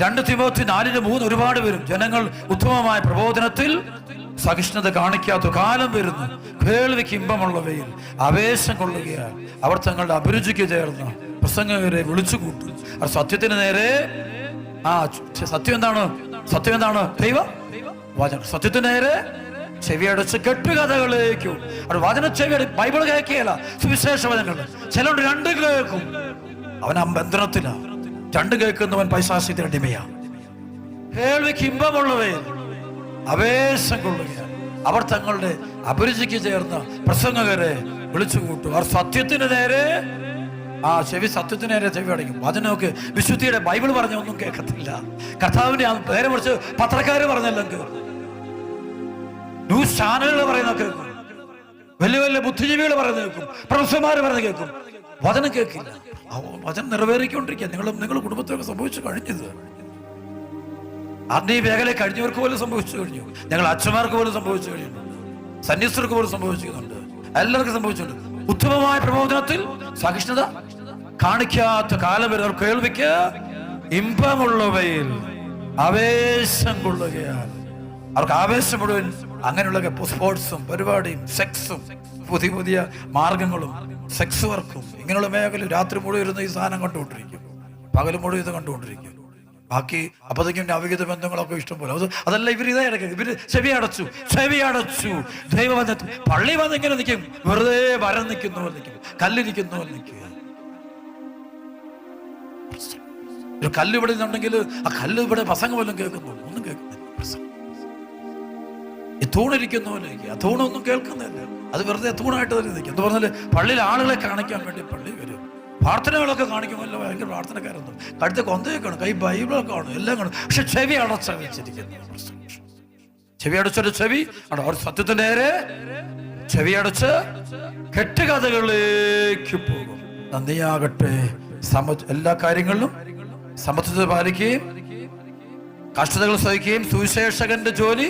രണ്ട് തിമോത്തി നാലിന് മൂന്ന് ഒരുപാട് പേരും. ജനങ്ങൾ ഉത്തമമായ പ്രബോധനത്തിൽ സഹിഷ്ണുത കാണിക്കാത്ത കാലം വരുന്നു. കേൾവിക്ക് ഇമ്പമുള്ളവയിൽ ആവേശം കൊള്ളുകയാൽ അവർ തങ്ങളുടെ അഭിരുചിക്ക് ചേർന്ന് പ്രസംഗകരെ വിളിച്ചു കൂട്ടും. അവർ സത്യത്തിന് നേരെ ആ സത്യം എന്താണ്? സത്യം എന്താണ്? ദൈവ? വചനം. സത്യത്തിന് നേരെ ചെവിയടച്ച് കെട്ടുകഥകളിലേക്കും. അവർ വചന ചെവിയുടെ ബൈബിൾ കേൾക്കുകയല്ല. സുവിശേഷ വചനങ്ങൾ. ചിലർ രണ്ട് കേൾക്കും. അവൻ ആ ബന്ധനത്തിലാ രണ്ട് കേൾക്കുന്നവൻ പൈസാസിന്റെ അടിമയാ കേൾവിക്ക് ഇമ്പമുള്ളവയിൽ അവേശം കൊള്ളുക അവർ തങ്ങളുടെ അഭിരുചിക്ക് ചേർന്ന പ്രസംഗകരെ വിളിച്ചു കൂട്ടും. അവർ സത്യത്തിന് നേരെ ആ ചെവി സത്യത്തിന് നേരെ ചെവി അടയ്ക്കും. അതിനൊക്കെ വിശുദ്ധിയുടെ ബൈബിൾ പറഞ്ഞ ഒന്നും കേൾക്കത്തില്ല. കർത്താവിന്റെ നേരെ മറിച്ച് പത്രക്കാര് പറഞ്ഞല്ലെങ്കിൽ ന്യൂസ് ചാനലുകൾ പറയുന്ന കേൾക്കും. വലിയ വലിയ ബുദ്ധിജീവികൾ പറയുന്നത് കേൾക്കും. പ്രൊഫസർമാർ പറയുന്നത് കേൾക്കും. വചനം കേൾക്കില്ല. വചനം നിറവേറിക്കൊണ്ടിരിക്കുക. നിങ്ങളും നിങ്ങൾ കുടുംബത്തിലൊക്കെ സംഭവിച്ചു കഴിഞ്ഞത്. അന്നീ മേഖല കഴിഞ്ഞവർക്ക് പോലും സംഭവിച്ചു കഴിഞ്ഞു. ഞങ്ങൾ അച്ഛന്മാർക്ക് പോലും സംഭവിച്ചു കഴിഞ്ഞു. സന്യസ്തർക്ക് പോലും സംഭവിച്ചിരുന്നുണ്ട് എല്ലാവർക്കും സംഭവിച്ചിട്ടുണ്ട്. ഉത്തമമായ പ്രബോധനത്തിൽ സഹിഷ്ണുത കാണിക്കാത്ത കാലം വരെ അവർ കേൾവിക്ക് ഇമ്പമുള്ളവയിൽ ആവേശം കൊള്ളുകയാണ്. അവർക്ക് ആവേശം മുഴുവൻ അങ്ങനെയുള്ള സ്പോർട്സും പരിപാടിയും സെക്സും പുതിയ പുതിയ മാർഗങ്ങളും സെക്സ് വർക്കും ഇങ്ങനെയുള്ള മേഖല രാത്രി മുഴുവൻ ഇരുന്ന് ഈ സാധനം കണ്ടുകൊണ്ടിരിക്കും. പകൽ മുഴുവൻ ഇത് കണ്ടുകൊണ്ടിരിക്കും. ബാക്കി അപ്പോഴത്തേക്കും അവിഹിത ബന്ധങ്ങളൊക്കെ ഇഷ്ടം പോലെ അത് അതല്ല ഇവർ ഇതേ ഇടയ്ക്ക് ഇവർ ചെവി അടച്ചു ചെവി അടച്ചു. ദൈവബന്ധത്തിൽ പള്ളി വന്ന് ഇങ്ങനെ നിൽക്കും വെറുതെ വരം നിൽക്കുന്നു നിൽക്കും. കല്ലിരിക്കുന്നു നിൽക്കുക ഒരു കല്ല് ഇവിടെ നിന്നുണ്ടെങ്കിൽ ആ കല്ല് ഇവിടെ പ്രസംഗം വല്ലതും കേൾക്കുന്നു? ഒന്നും കേൾക്കുന്നില്ല. പ്രസംഗം ഈ തൂണിരിക്കുന്ന പോലെ ഇരിക്കുക. ആ തൂണൊന്നും കേൾക്കുന്നില്ല. അത് വെറുതെ തൂണായിട്ട് തന്നെ നിൽക്കും. എന്ന് പറഞ്ഞാൽ പള്ളിയിൽ ആളുകളെ കാണിക്കാൻ വേണ്ടി പള്ളി വരും. പ്രാർത്ഥനകളൊക്കെ കാണിക്കുമല്ലോ ഭയങ്കര പ്രാർത്ഥനക്കാരൊന്നും കടുത്ത കൊന്തയൊക്കെ കാണും കൈ ബൈബിളൊക്കെ കാണും എല്ലാം കാണും. പക്ഷെ ചെവി അടച്ച വെച്ചിരിക്കുന്നു. ചെവി അടച്ചൊരു ചെവി അവർ സത്യത്തിന് നേരെ ചെവി അടച്ച് കെട്ടുകഥകളിലേക്ക് പോകും. നന്ദിയാകട്ടെ. സമ എല്ലാ കാര്യങ്ങളിലും സമത്വത പാലിക്കുകയും കഷ്ടതകൾ സഹിക്കുകയും സുവിശേഷകന്റെ ജോലി